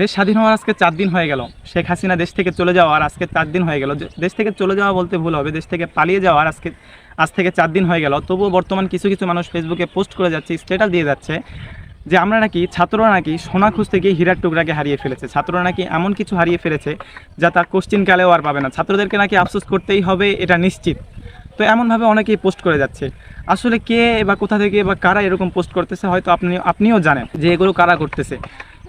দেশ স্বাধীন হওয়ার আজকে চার দিন হয়ে গেল। শেখ হাসিনা দেশ থেকে চলে যাওয়ার আজকে চার দিন হয়ে গেল। দেশ থেকে চলে যাওয়া বলতে ভুল হবে, দেশ থেকে পালিয়ে যাওয়ার আজকে, আজ থেকে চার দিন হয়ে গেল। তবুও বর্তমান কিছু কিছু মানুষ ফেসবুকে পোস্ট করে যাচ্ছে স্ট্যাটাস দিয়ে যাচ্ছে যে আমরা নাকি, ছাত্ররা নাকি সোনা খুঁজতে গিয়ে হীরার টুকরাকে হারিয়ে ফেলেছে। ছাত্ররা নাকি এমন কিছু হারিয়ে ফেলেছে যা তার কোশ্চিন কালেও আর পাবে না। ছাত্রদেরকে নাকি আফসোস করতেই হবে, এটা নিশ্চিত। তো এমনভাবে অনেকেই পোস্ট করে যাচ্ছে। আসলে কে বা কোথা থেকে বা কারা এরকম পোস্ট করতেছে, হয়তো আপনি, আপনিও জানেন যে এগুলো কারা করতেছে।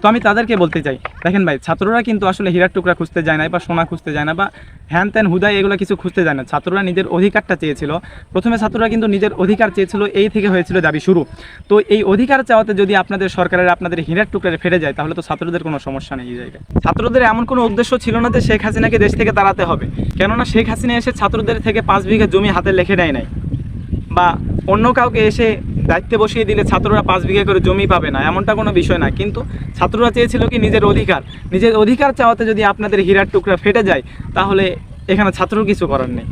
তো আমি তাদেরকে বলতে চাই, দেখেন ভাই, ছাত্ররা কিন্তু আসলে হীরার টুকরা খুঁজতে যায় না বা সোনা খুঁজতে যায় না বা হ্যান ত্যান হুদায় এগুলো কিছু খুঁজতে যায় না। ছাত্ররা নিজের অধিকারটা চেয়েছিল। প্রথমে ছাত্ররা কিন্তু নিজের অধিকার চেয়েছিল, এই থেকে হয়েছিল দাবি শুরু। তো এই অধিকার চাওয়াতে যদি আপনাদের সরকারের, আপনাদের হীরার টুকরা ফেরে যায়, তাহলে তো ছাত্রদের কোনো সমস্যা নেই জায়গায়। ছাত্রদের এমন কোনো উদ্দেশ্য ছিল না যে শেখ হাসিনাকে দেশ থেকে তাড়াতে হবে। কেননা শেখ হাসিনা এসে ছাত্রদের থেকে পাঁচ বিঘা জমি হাতে লেখে নেয় নাই। বা অন্য কাউকে এসে দায়িত্বে বসিয়ে দিলে ছাত্ররা পাঁচ বিঘা করে জমি পাবে না, এমনটা কোনো বিষয় না। কিন্তু ছাত্ররা চেয়েছিল কি নিজের অধিকার। নিজের অধিকার চাওয়াতে যদি আপনাদের হীরার টুকরা ফেটে যায়, তাহলে এখানে ছাত্রর কিছু করার নেই।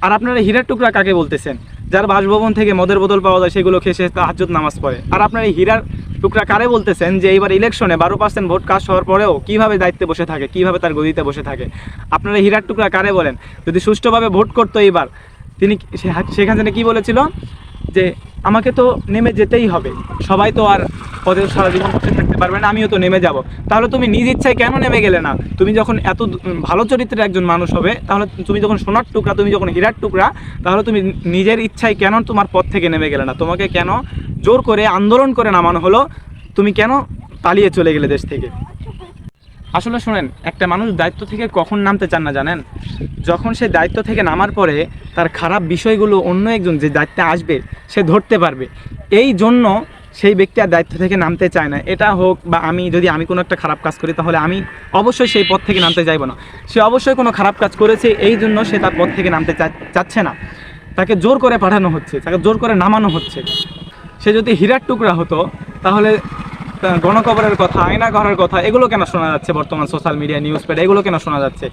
আর আপনারা হীরার টুকরা কাকে বলতেছেন? যার বাসভবন থেকে মদের বোতল পাওয়া যায়, সেগুলো খেয়ে সে তাহাজ্জুদ নামাজ পড়ে। আর আপনারা এই হীরার টুকরা কারে বলতেছেন যে, এইবার ইলেকশনে বারো পার্সেন্ট ভোট কাজ হওয়ার পরেও কীভাবে দায়িত্বে বসে থাকে, কীভাবে তার গদিতে বসে থাকে? আপনারা হীরার টুকরা কারে বলেন? যদি সুষ্ঠুভাবে ভোট করতো এইবার, তিনি সে- শেখ হাসিনা কি বলেছিল? যে আমাকে তো নেমে যেতেই হবে। সবাই তো আর পদে সারা জীবন বসে থাকতে পারবে না, আমিও তো নেমে যাব। তাহলে তুমি নিজ ইচ্ছায় কেন নেমে গেলে না? তুমি যখন এত ভালো চরিত্রের একজন মানুষ হবে, তাহলে তুমি যখন সোনার টুকরা, তুমি যখন হীরার টুকরা, তাহলে তুমি নিজের ইচ্ছায় কেন তোমার পথ থেকে নেমে গেলে না? তোমাকে কেন জোর করে আন্দোলন করে নামানো হলো? তুমি কেন পালিয়ে চলে গেলে দেশ থেকে? আসলে শোনেন, একটা মানুষ দায়িত্ব থেকে কখন নামতে চান না জানেন? যখন সে দায়িত্ব থেকে নামার পরে তার খারাপ বিষয়গুলো অন্য একজন যে দায়িত্বে আসবে, সে ধরতে পারবে। এই জন্য সেই ব্যক্তি আর দায়িত্ব থেকে নামতে চায় না। এটা হোক বা আমি, যদি আমি কোনো একটা খারাপ কাজ করি, তাহলে আমি অবশ্যই সেই পথ থেকে নামতে চাইব না। সে অবশ্যই কোনো খারাপ কাজ করেছে, এই জন্য সে তার পথ থেকে নামতে চাচ্ছে না। তাকে জোর করে পাঠানো হচ্ছে, তাকে জোর করে নামানো হচ্ছে। সে যদি হীরার টুকরা হতো, তাহলে গণকবরের কথা, আয়না ঘরের কথা, এগুলো কেন শোনা যাচ্ছে বর্তমান সোশ্যাল মিডিয়া নিউজ পেড এগুলো কেন শোনা যাচ্ছে?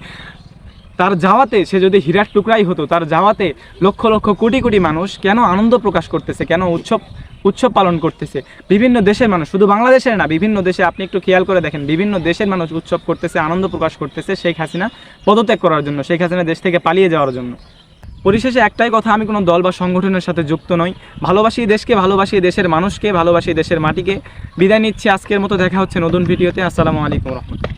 তার যাওয়াতে সে যদি হীরার টুকরাই হতো, তার যাওয়াতে লক্ষ লক্ষ কোটি কোটি মানুষ কেন আনন্দ প্রকাশ করতেছে, কেন উৎসব উৎসব পালন করতেছে? বিভিন্ন দেশের মানুষ, শুধু বাংলাদেশের না, বিভিন্ন দেশে আপনি একটু খেয়াল করে দেখেন, বিভিন্ন দেশের মানুষ উৎসব করতেছে, আনন্দ প্রকাশ করতেছে শেখ হাসিনা পদত্যাগ করার জন্য, শেখ হাসিনা দেশ থেকে পালিয়ে যাওয়ার জন্য। পরিশেষে একটাই কথা, আমি কোনো দল বা সংগঠনের সাথে যুক্ত নই। ভালোবাসি দেশকে, ভালোবাসি দেশের মানুষকে, ভালোবাসি দেশের মাটিকে। বিদায় নিচ্ছি, আজকের মতো দেখা হচ্ছে নতুন ভিডিওতে। আসসালামু আলাইকুম রহমতুল্লাহ।